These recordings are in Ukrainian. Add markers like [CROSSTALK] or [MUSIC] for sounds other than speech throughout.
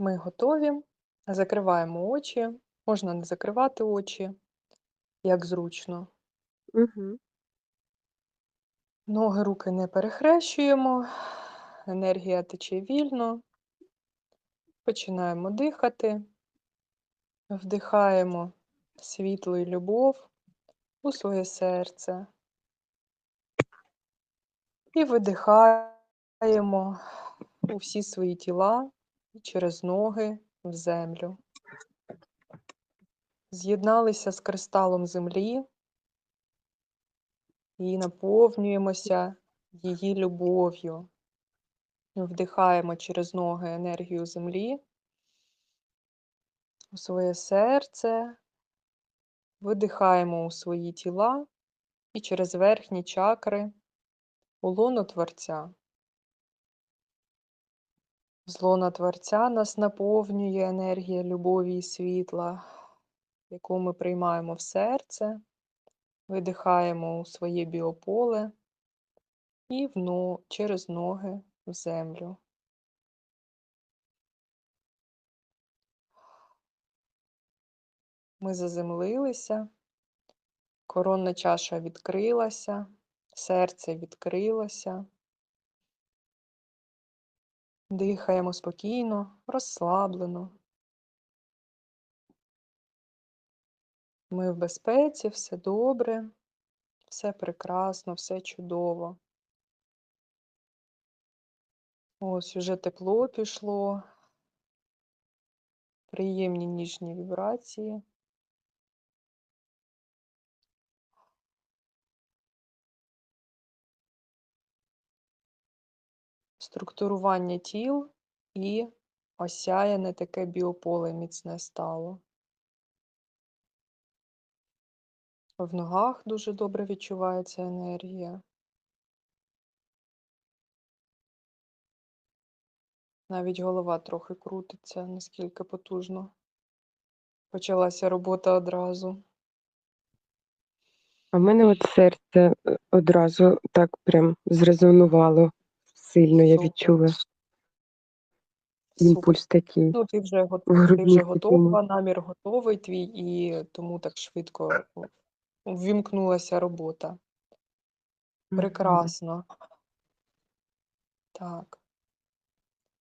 Ми готові. Закриваємо очі. Можна не закривати очі, як зручно. Мгм. Ноги, руки не перехрещуємо. Енергія тече вільно. Починаємо дихати. Вдихаємо світло і любов у своє серце. І видихаємо у всі свої тіла через ноги в землю. З'єдналися з кристалом землі і наповнюємося її любов'ю. Вдихаємо через ноги енергію землі у своє серце, видихаємо у свої тіла і через верхні чакри у лоно Творця. З лона Творця нас наповнює енергія любові і світла, яку ми приймаємо в серце, видихаємо у своє біополе і в но- через ноги в землю. Ми заземлилися, коронна чаша відкрилася, серце відкрилося. Дихаємо спокійно, розслаблено. Ми в безпеці, все добре, все прекрасно, все чудово. Ось уже тепло пішло, приємні ніжні вібрації. Структурування тіл і осяяне таке біополе міцне стало. В ногах дуже добре відчувається енергія. Навіть голова трохи крутиться, наскільки потужно. Почалася робота одразу. А в мене от серце е, одразу так прям зрезонувало сильно, я відчула імпульс такий Ну, ти вже, го- в ти вже готова, намір готовий твій, і тому так швидко ввімкнулася робота. Прекрасно. Так.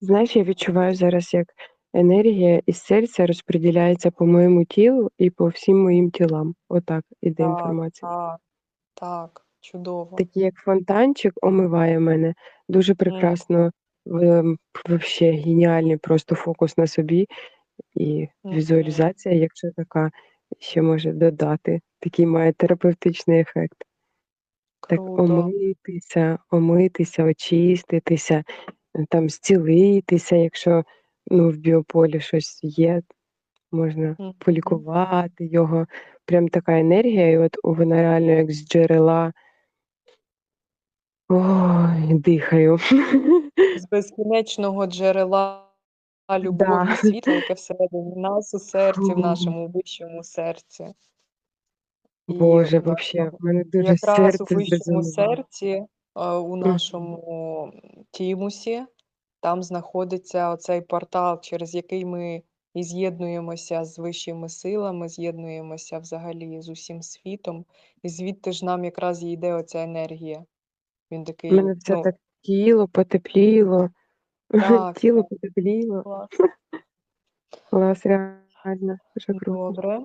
Знаєш, я відчуваю зараз, як енергія із серця розподіляється по моєму тілу і по всім моїм тілам. Отак іде інформація. так, так, чудово. Такий як фонтанчик омиває мене. Дуже прекрасно, ем, вообще геніальний просто фокус на собі і Мгм. візуалізація, якщо така ще може додати. Такий має терапевтичний ефект. Так Круто. омитися, омитися, очиститися, е, там зцілитися, якщо ну, в біополі щось є, можна Мгм. полікувати його. Прям така енергія, і от вона реально як з джерела. Ой, дихаю. З безкінечного джерела любові Да. світла, яке всередині нас у серці, в нашому вищому серці. І Боже, е, вообще, в мене дуже якраз у серце вищому зрезонувало. серці, е, у Мгм. нашому тімусі, там знаходиться оцей портал, через який ми і з'єднуємося з вищими силами, з'єднуємося взагалі з усім світом, і звідти ж нам якраз і йде оця енергія. Він У мене все ну, так тіло потепліло, [LAUGHS] Так, тіло так. потепліло. клас. [LAUGHS] Клас, реально, дуже круто. Добре.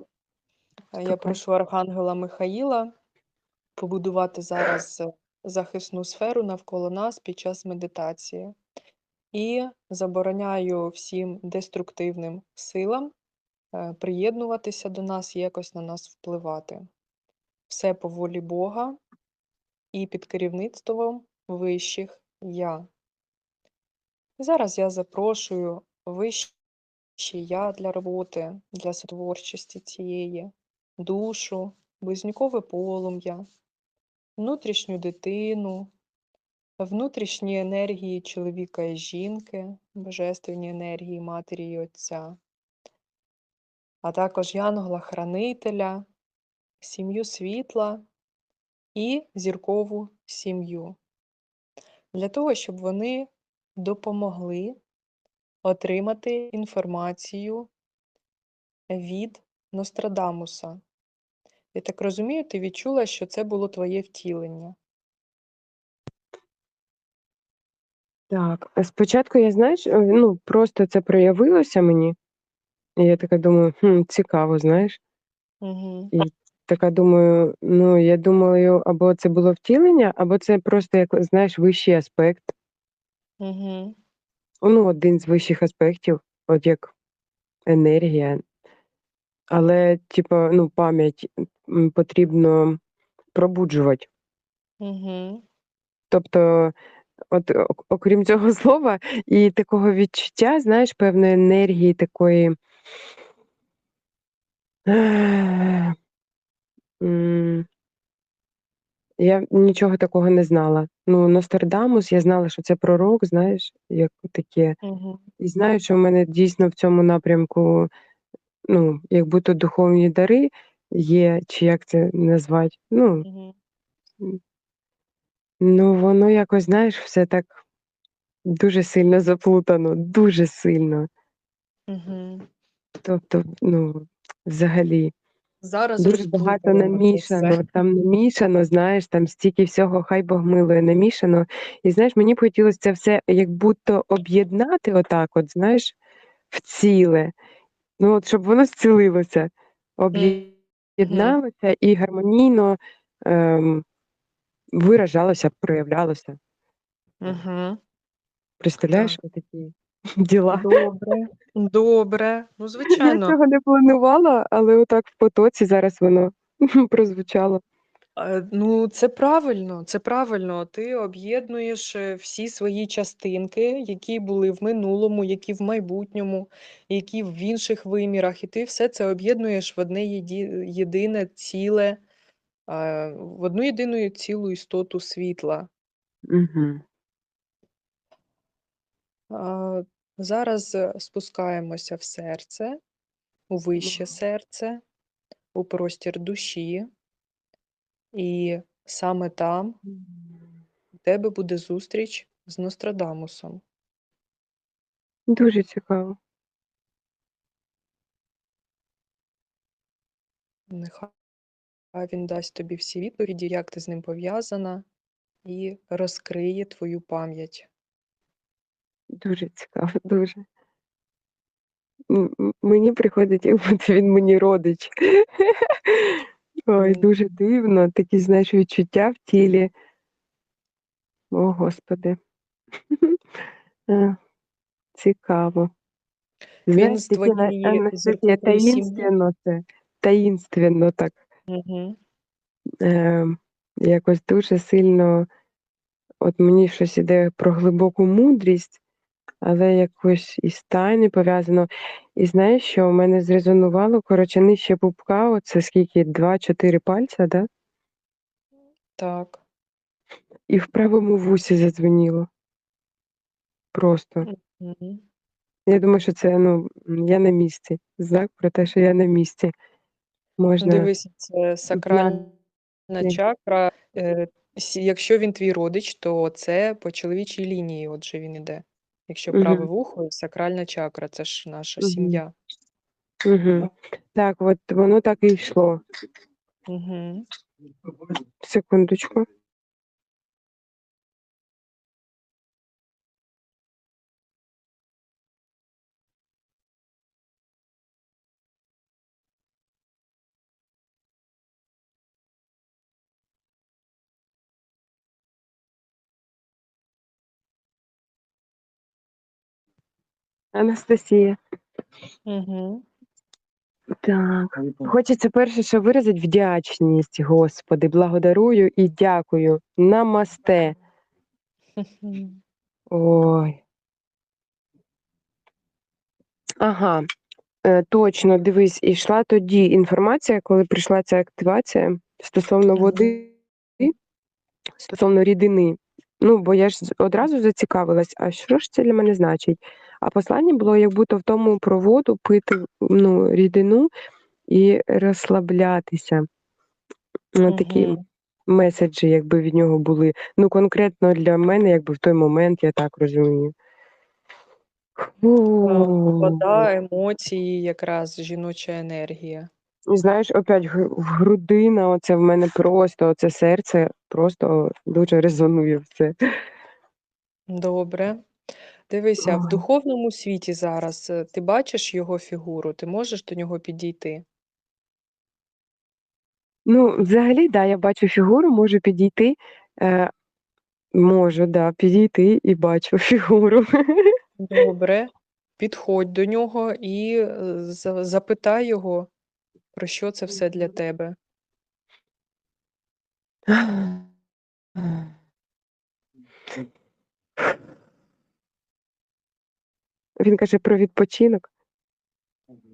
А Я прошу Архангела Михаїла побудувати зараз е, захисну сферу навколо нас під час медитації. І забороняю всім деструктивним силам е, приєднуватися до нас і якось на нас впливати. Все по волі Бога і під керівництвом вищих я. Зараз я запрошую вищі я для роботи, для сотворчості цієї, душу, близнюкове полум'я, внутрішню дитину, внутрішні енергії чоловіка і жінки, божественні енергії матері і отця, а також янгола-хранителя, сім'ю світла і зіркову сім'ю. Для того, щоб вони допомогли отримати інформацію від Нострадамуса. Я так розумію, ти відчула, що це було твоє втілення. Так, спочатку я, знаєш, е, ну, просто це проявилося мені. І я така думаю, хм, цікаво, знаєш. Угу. І така думаю, ну, я думаю, або це було втілення, або це просто, як, знаєш, вищий аспект. Угу. Ну, один з вищих аспектів, от як енергія. Але, типу, ну, пам'ять потрібно пробуджувати. Угу. Тобто, от окрім цього [LAUGHS] слова і такого відчуття, знаєш, певної енергії такої. М, Я нічого такого не знала. Ну, Нострадамус, я знала, що це пророк, знаєш, як таке. Угу. І знаю, що в мене дійсно в цьому напрямку, ну, як будто духовні дари є, чи як це назвати. Ну, Угу. ну воно якось, знаєш, все так дуже сильно заплутано, дуже сильно. Угу. Тобто, ну, взагалі, Зараз дуже багато це все. намішано. Там намішано, знаєш, там стільки всього, хай Бог милує, намішано. І знаєш, мені б хотілося це все як будто об'єднати отак, от, знаєш, в ціле. Ну, от щоб воно зцілилося, об'єдналося і гармонійно ем, виражалося, проявлялося. Угу. Представляєш, такі діла. Добре. Добре. Ну, Я звичайно. цього не планувала, але отак в потоці зараз воно [LAUGHS] прозвучало. Ну, це правильно, це правильно. Ти об'єднуєш е, всі свої частинки, які були в минулому, які в майбутньому, які в інших вимірах, і ти все це об'єднуєш в одне єдине ціле, в одну єдину цілу істоту світла. Угу. Зараз е, спускаємося в серце, у вище серце, у простір душі, і саме там у тебе буде зустріч з Нострадамусом. Дуже цікаво. Нехай він дасть тобі всі відповіді, як ти з ним пов'язана, і розкриє твою пам'ять. Дуже цікаво, дуже. Мені приходить, як будто він мені родич. Ой, дуже дивно, такі, знаєш, відчуття в тілі. О, Господи. [LAUGHS] Е, Цікаво. Він з твоєї сім'ї. таїнственно це. Таїнственно так. Угу. Е, якось дуже сильно, от мені щось іде про глибоку мудрість, але якось із тайни пов'язано. І знаєш, що у мене зрезонувало, коротше, нижче пупка, оце скільки, два-чотири пальця, да? Так. І в правому вусі задзвеніло. Просто. Мгм. Я думаю, що це, ну, я на місці. Знак про те, що я на місці. Можна. Дивись, це сакральна Ні. чакра. Е, сі- Якщо він твій родич, то це по чоловічій лінії, отже він іде. Якщо Мгм. праве вухо, сакральна чакра, це ж наша Мгм. сім'я. Угу. Так, от воно так і йшло. Угу. Секундочку. Анастасія. Угу. Так. Хочеться перше, що виразити вдячність, Господи, благодарую і дякую. Намасте. Ой. Ага. Е, точно, дивись, ішла тоді інформація, коли прийшла ця активація стосовно води, стосовно рідини. Ну, бо я ж одразу зацікавилась, а що ж це для мене значить? А послання було, як будто в тому про воду пити ну, рідину і розслаблятися. Ну, такі Мгм. меседжі, якби від нього були. Ну, конкретно для мене, якби в той момент, я так розумію. Вода, емоції, якраз жіноча енергія. І знаєш, опять грудина, оце в мене просто оце серце просто дуже резонує в це. Добре. Дивися, в духовному світі зараз, е, ти бачиш його фігуру? Ти можеш до нього підійти? Ну, взагалі, да, я бачу фігуру, можу підійти. Е, можу, да, підійти і бачу [LAUGHS] фігуру. Добре. Підходь до нього і, е, за запитай його, про що це все для тебе. Він каже про відпочинок.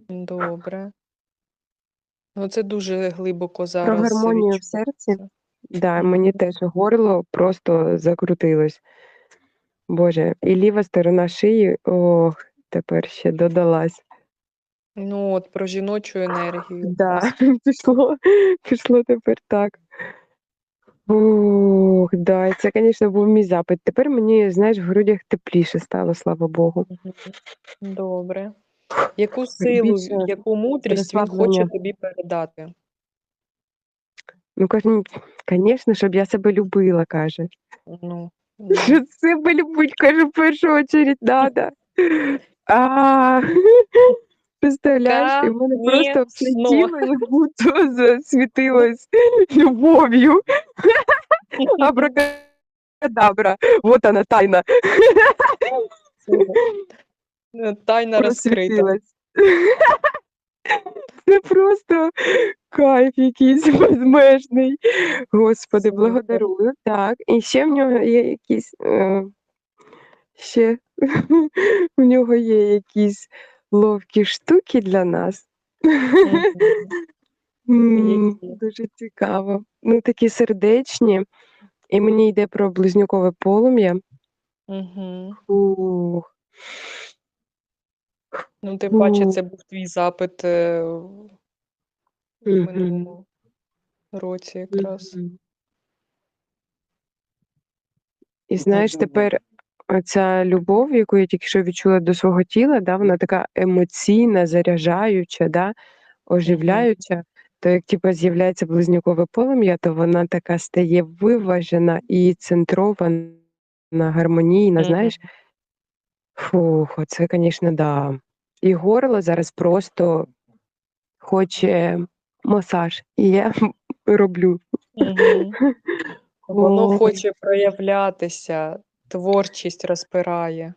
Добре. Ну, це дуже глибоко Про зараз гармонію в серці. Да, мені теж горло просто закрутилось. Боже, і ліва сторона шиї, ох, тепер ще додалась. Ну, от про жіночу енергію Да, [LAUGHS] пішло, пішло тепер так. Ух, да, це, звісно, був мій запит. Тепер мені, знаєш, в грудях тепліше стало, слава Богу. Добре. Яку силу, Більше яку мудрість він хоче розслаблення. тобі передати? Ну, каже, звісно, щоб я себе любила, каже. Ну, [LAUGHS] ну. Що себе любить, каже, в першу очередь надо. [LAUGHS] А, [LAUGHS] представляєш, і в мене просто все тіло як будто засвітилось любов'ю. [LAUGHS] Абракадабра, вот она тайна. Тайна розкрита. Це просто кайф якийсь безмежний. Господи, благодарую. Так, і ще в нього є якісь е, ще [LAUGHS] в нього є якісь ловкі штуки для нас. Дуже цікаво. Ну, такі сердечні, і мені йде про близнюкове полум'я. Ну, тим паче, це був твій запит, е, в минулому році якраз. І знаєш, тепер оця любов, яку я тільки що відчула до свого тіла, да, вона така емоційна, заряджаюча, да, оживляюча. То як типу, з'являється близнюкове полум'я, то вона така стає виважена і центрована, гармонійна, знаєш. Фух, оце, звісно, да. І горло зараз просто хоче масаж, і я [LAUGHS] роблю. [LAUGHS] Воно Ой. хоче проявлятися, творчість розпирає.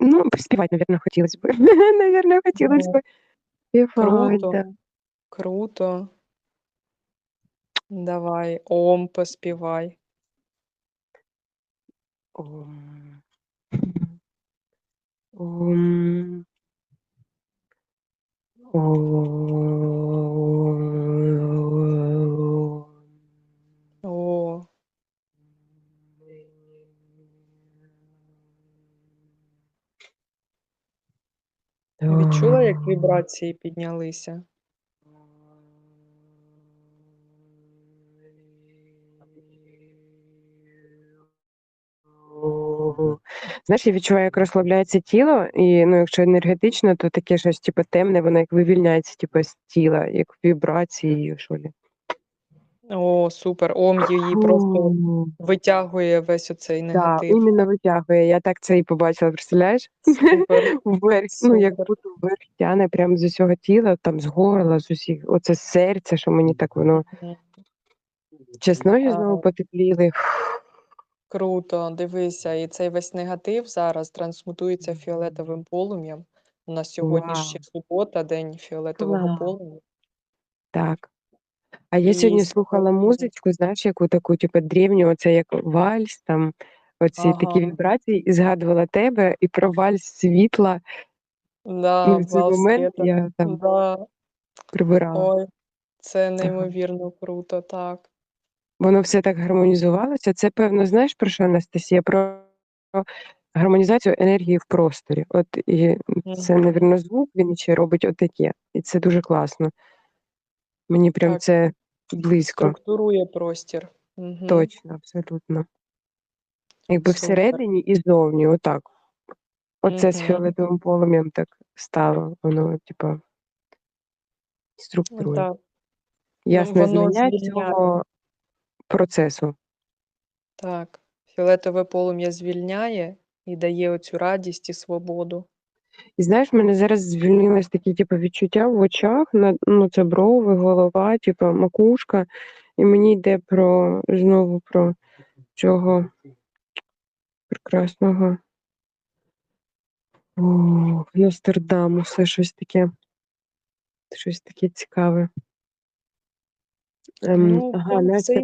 Ну, приспівати, навірно, хотілося б. [LAUGHS] Навірно, хотілося б співати, Круто. да. Круто. Давай, ом поспівай. Ом. Ом. Ом. О. Відчула, як вібрації піднялися? Знаєш, я відчуваю, як розслабляється тіло, і ну, якщо енергетично, то таке щось типу, темне, воно як вивільняється типу, з тіла, як вібрації, що ли. О, супер. Ом її просто витягує весь оцей Да, негатив. іменно витягує. Я так це і побачила, представляєш? Супер. [LAUGHS] Вверх, ну як Супер. будто вверх тяне прямо з усього тіла, там з горла, з усіх. Оце серце, що мені так воно. Мгм. А. знову потепліли. Круто, дивися, і цей весь негатив зараз трансмутується фіолетовим полум'ям. У нас сьогодні Вау. ще субота, день фіолетового полум'я. Так. А я сьогодні слухала музичку, знаєш, яку таку, типу, древню, оце як вальс, там оці такі Ага. вібрації, і згадувала тебе, і про вальс світла. Да, І в цей вал момент света. я там Да. прибирала. Ой, це Ага. неймовірно круто, так. Воно все так гармонізувалося. Це, певно, знаєш про що, Анастасія? Про гармонізацію енергії в просторі. От і це, Мгм. навірно, звук, він ще робить отаке. І це дуже класно. Мені прям Так. це близько. Структурує простір. Мгм. Точно, абсолютно. Якби Супер. всередині і зовні, отак. Оце з Мгм. фіолетовим полум'ям так стало. Воно, типа, структурує. Так. Ясне воно знання звільняє. цього процесу. Так. Фіолетове полум'я звільняє і дає оцю радість і свободу. І знаєш, в мене зараз звільнилось такі, типу, відчуття в очах, на, ну, це брови, голова, типу, макушка. І мені йде про знову про цього прекрасного о, Ностердамуса, щось таке. Щось таке цікаве. Ем, Ну, ага, прям це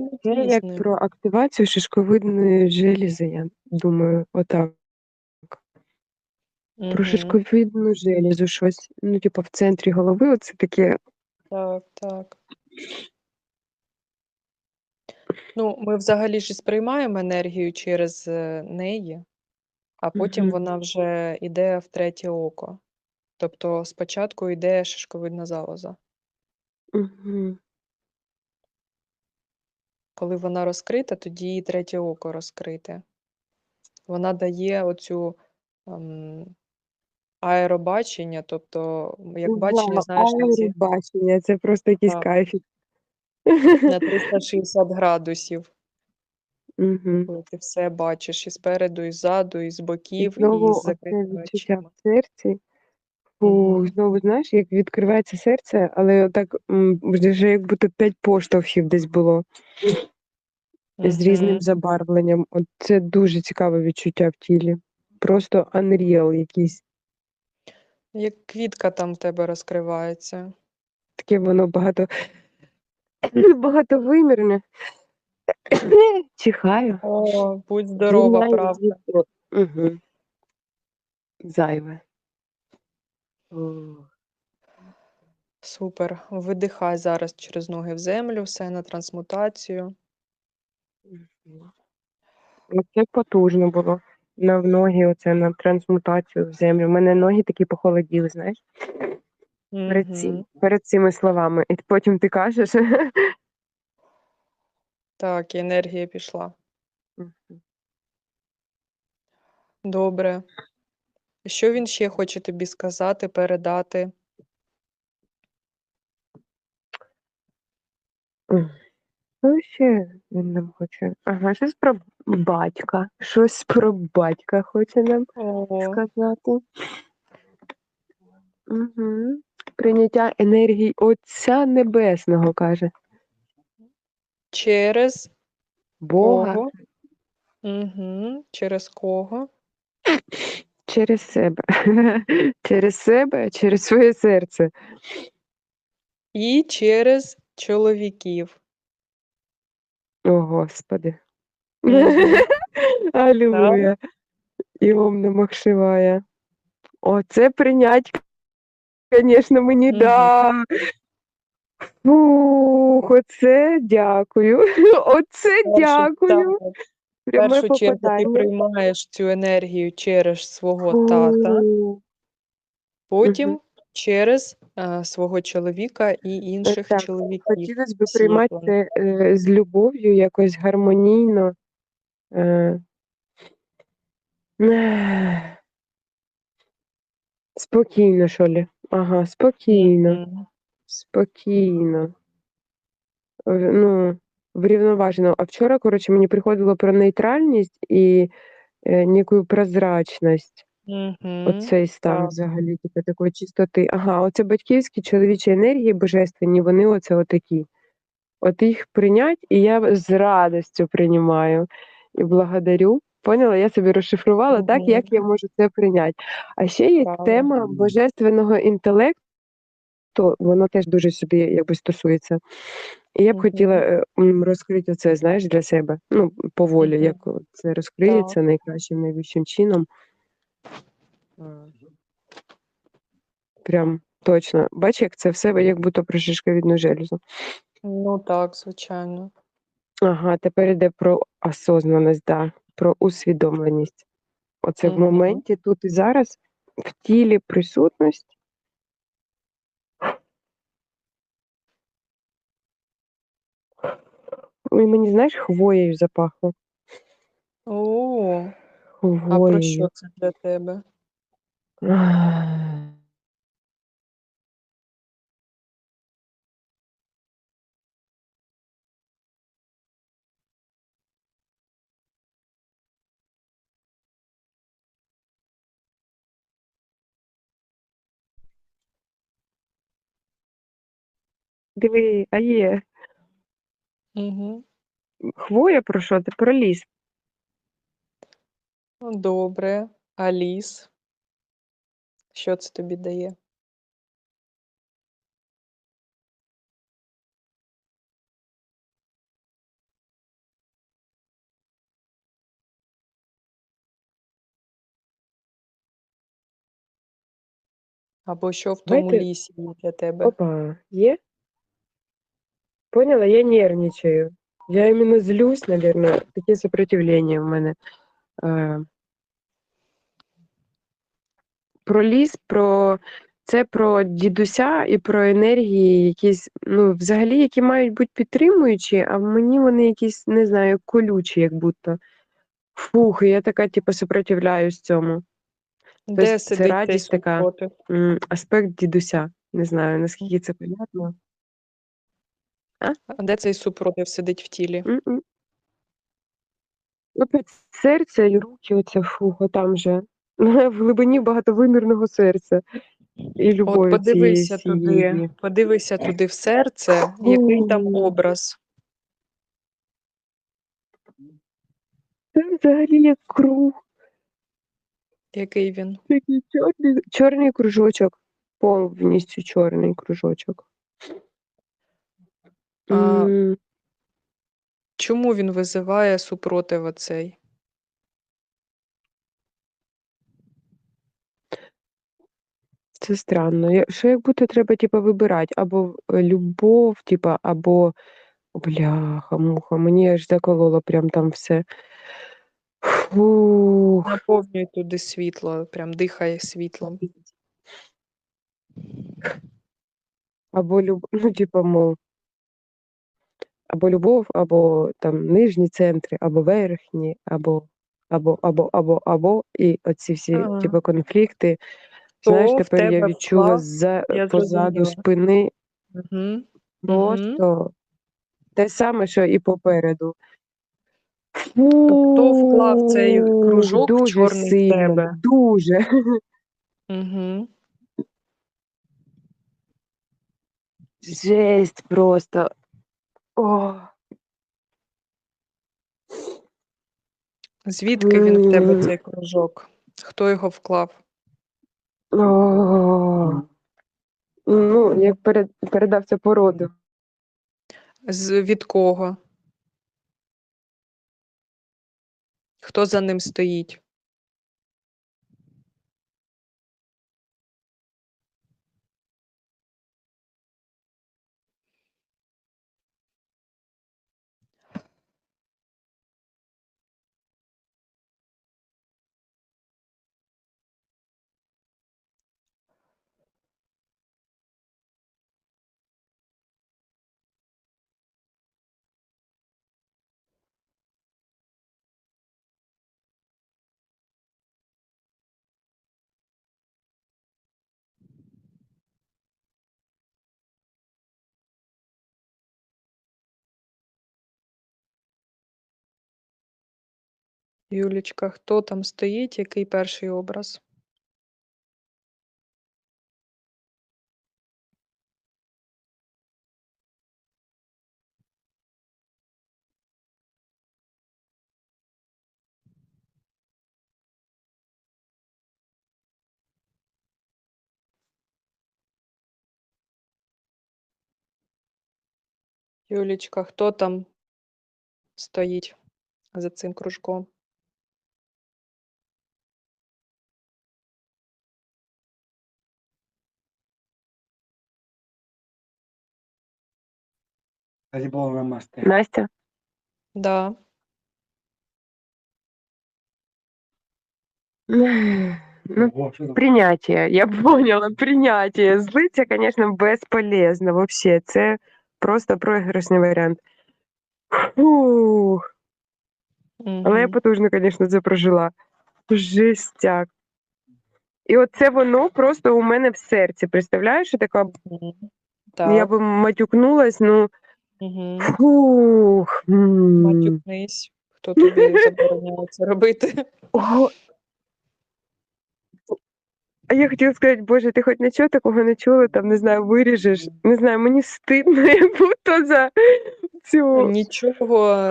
як про активацію шишковидної желізи, я думаю, отак. Про Мгм. шишковидну желізу щось. Ну, типу, в центрі голови, оце таке. Так, так. Ну, ми взагалі ж і сприймаємо енергію через е, неї, а потім Мгм. вона вже йде в третє око. Тобто спочатку йде шишковидна залоза. Угу. Коли вона розкрита, тоді і третє око розкрите. Вона дає оцю ем, аеробачення, тобто як бачення, знаєш, на ці бачення, це просто якийсь Так. кайфік. на 360 градусів, Угу. коли ти все бачиш і спереду, і ззаду, і з І боків, і знову з оце закритими відчуття очима. в серці. Фу, Мгм. знову знаєш, як відкривається серце, але отак м, вже як будто п'ять поштовхів десь було з різним Мгм. забарвленням. От це дуже цікаве відчуття в тілі. Просто unreal якийсь. Як квітка там в тебе розкривається. Таке воно багато [CLEARS THROAT] багатовимірне. [CLEARS THROAT] Чихаю. О, будь здорова, правда. угу. зайве. Супер. Видихай зараз через ноги в землю, все на трансмутацію. Оце потужно було. На в ноги, оце на трансмутацію в землю. У мене ноги такі похолоділи, знаєш, перед, цим, перед цими словами. І потім ти кажеш. [LAUGHS] Так, і енергія пішла. Добре. Що він ще хоче тобі сказати, передати? Що ще він нам хоче? Ага, щось про батька. Щось про батька хоче нам сказати. Угу. Прийняття енергії Отця Небесного, каже. через Бога кого? Угу. Через кого? через себе. [LAUGHS] через себе, через своє серце. І через чоловіків. О, Господи. [LAUGHS] Алілуя. І ом намах Оце прийнять, звісно, мені да. Фух, оце дякую. [LAUGHS] Оце Першу- дякую. так, В Пряме першу чергу ти попадання. приймаєш цю енергію через свого тата, Фу. потім через е, свого чоловіка і інших так, чоловіків. Хотілося б приймати е, з любов'ю, якось гармонійно. Е, спокійно, що ли? Ага, спокійно. Спокійно. Е, Ну, врівноважено. А вчора, коротше, мені приходило про нейтральність і е, ніяку прозрачність. Мгм. Оцей стан Так. взагалі, типу, такої чистоти. Ага, оце батьківські чоловічі енергії божественні, вони оце отакі. От їх прийнять, і я з радістю приймаю і благодарю. Поняла? Я собі розшифрувала так, як я можу це прийняти. А ще є тема божественного інтелекту, воно теж дуже собі якби стосується. І я б хотіла е, розкрити це, знаєш, для себе. Ну, поволі, як це розкриється найкращим, найвищим чином. Прям точно. Бач, як це все як будто про шишковідну железу. Ну так, звичайно. Ага, тепер йде про осознаність, да, про усвідомленість. Оце в Мгм. моменті тут і зараз в тілі присутність. Ой, мені, знаєш, хвоєю запахло. О, а про Хвоєю. що це для тебе? Диви, а є. Угу. Хвоя про що? Ти про ліс. Добре. А ліс? Що це тобі дає? Або що в тому Давайте- лісі є для тебе? Опа, є? Поняла, я нервничаю. Я именно злюсь, наверное, таке сопротивление в мене. Е, про ліс, про це про дідуся і про енергії, якісь, ну, взагалі, які мають бути підтримуючі, а в мені вони якісь, не знаю, колючі, як будто. Фух, і я така, типу, сопротивляюсь цьому. Де це сидить радість така. супротив? М, Аспект дідуся. Не знаю, наскільки це понятно. А де цей супротив сидить в тілі? М-м. От серце і руки, оце фух, там же. [LAUGHS] В глибині багатовимірного серця. І От подивися цієї туди, всієї. подивися туди в серце, який там образ. Це взагалі як круг. Який він? Такий чорний, чорний кружочок. Повністю чорний кружочок. А, М, Чому він визиває супротив оцей? Це странно. Я- Що як будто треба, типа, вибирати або е, любов, типа, або бляха, муха, мені аж закололо прям там все. Фух. Наповнює туди світло, прям дихає світлом. Або люб... ну, типа, мов. Або любов, або там нижні центри, або верхні, або, або, або, або, або, і оці всі, Ага. типу, конфлікти. Знаєш, То в тепер я відчула вклав, за я позаду спини Угу. просто те саме, що і попереду. Хто вклав цей кружок в дуже чорний в сильно, тебе? дуже. Угу. Жесть просто. О. Звідки він в тебе цей кружок? Хто його вклав? О. Ну, як перед, передав це породу. З від кого? Хто за ним стоїть? Юлічка, хто там стоїть? Який перший образ? Юлічка, хто там стоїть за цим кружком? Харибол намасте. Настя? Да. Ну, Ого, що там? принятие. Я поняла, принятие. Злиться, конечно, безполезно вообще. Це просто проіграшний варіант. Фух. Але я Угу. потужно, конечно, це прожила. Жестяк. І оце воно просто у мене в серці. Представляєш, що така Мгм. я Так. би матюкнулась, ну Мгм. фух. Матюкнись. Хто тобі забороняє це робити? О. А я хотіла сказати, Боже, ти хоч нічого такого не чула, там, не знаю, виріжеш. Не знаю, мені стидно, [LAUGHS] як будто за цю Нічого,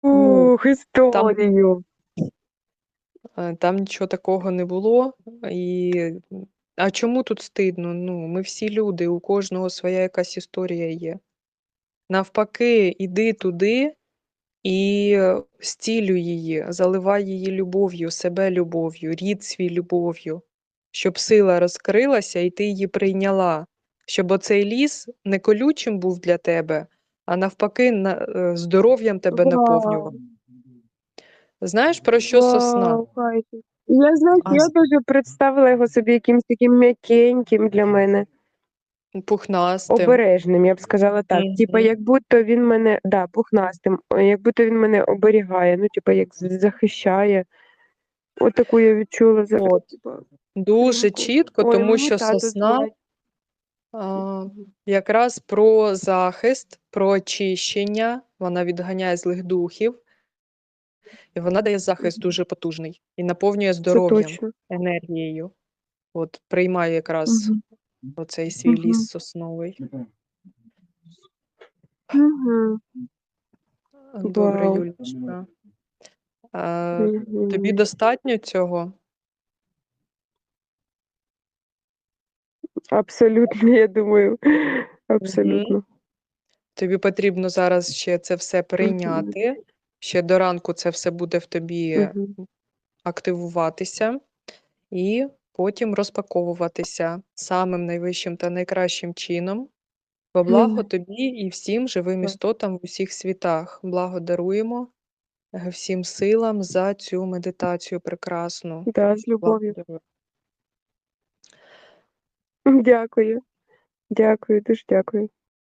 фух, історію. е, там нічого такого не було. І... А чому тут стидно? Ну, ми всі люди, у кожного своя якась історія є. Навпаки, іди туди і зцілюй її, заливай її любов'ю, себе любов'ю, рід свій любов'ю, щоб сила розкрилася і ти її прийняла, щоб оцей ліс не колючим був для тебе, а навпаки, на- е, здоров'ям тебе наповнював. Знаєш, про що сосна? Я знаю, А я дуже представила його собі якимось таким м'якеньким для мене, Пухнастим. обережним, я б сказала так. Типа, Мгм. як будто він мене, да, пухнастим, о, як будто він мене оберігає, ну, типа, як захищає. От таку я відчула зараз. От. Типа, Дуже чітко, Ой, тому що сосна а, якраз про захист, про очищення, вона відганяє злих духів, і вона дає захист дуже потужний і наповнює здоров'ям, енергією. От приймаю якраз Мгм. Оцей свій Мгм. ліс сосновий. Мгм. Добре, Вау. Юлічка. А, тобі Мгм. достатньо цього? Абсолютно, я думаю. Абсолютно. Тобі потрібно зараз ще це все прийняти. Ще до ранку це все буде в тобі Мгм. активуватися і потім розпаковуватися самим найвищим та найкращим чином. Во благо тобі і всім живим істотам в усіх світах. Благодаруємо даруємо всім силам за цю медитацію прекрасну. Да, з любов'ю. Дякую. Дякую, дуже дякую.